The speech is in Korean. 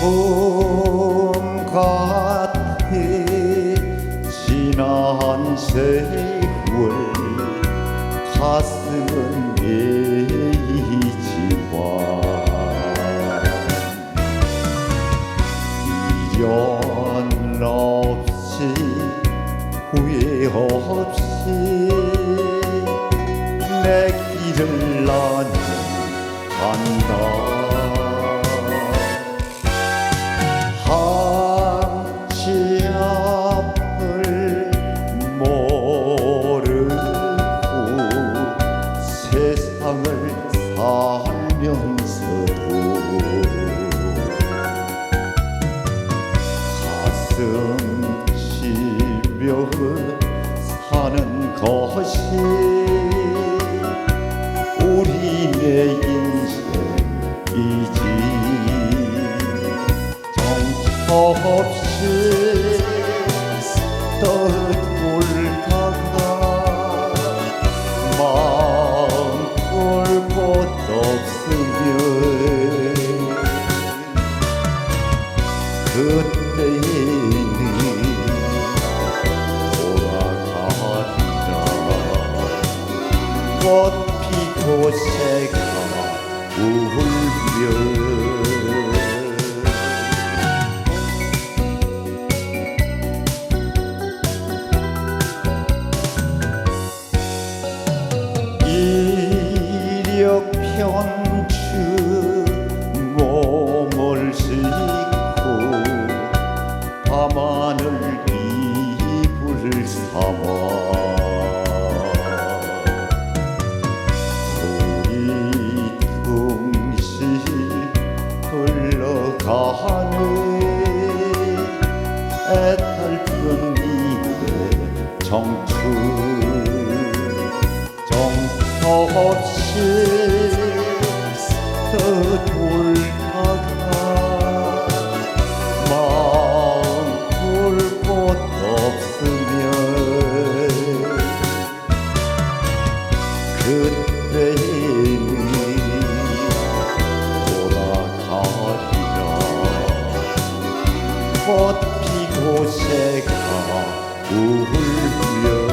꿈 같아 지난 세월 가슴은 베이지만 미련 없이 후회 없이 내 길을 나는 간다 세상을 살면서도 가슴 치며 사는 것이 우리의 인생이지. 정처 없이 떠 그때에는 돌아가리라 꽃 피고 새가 울며 이력 편추 애탈픈 이의 정춘 정처 없이 떠돌 새가 울며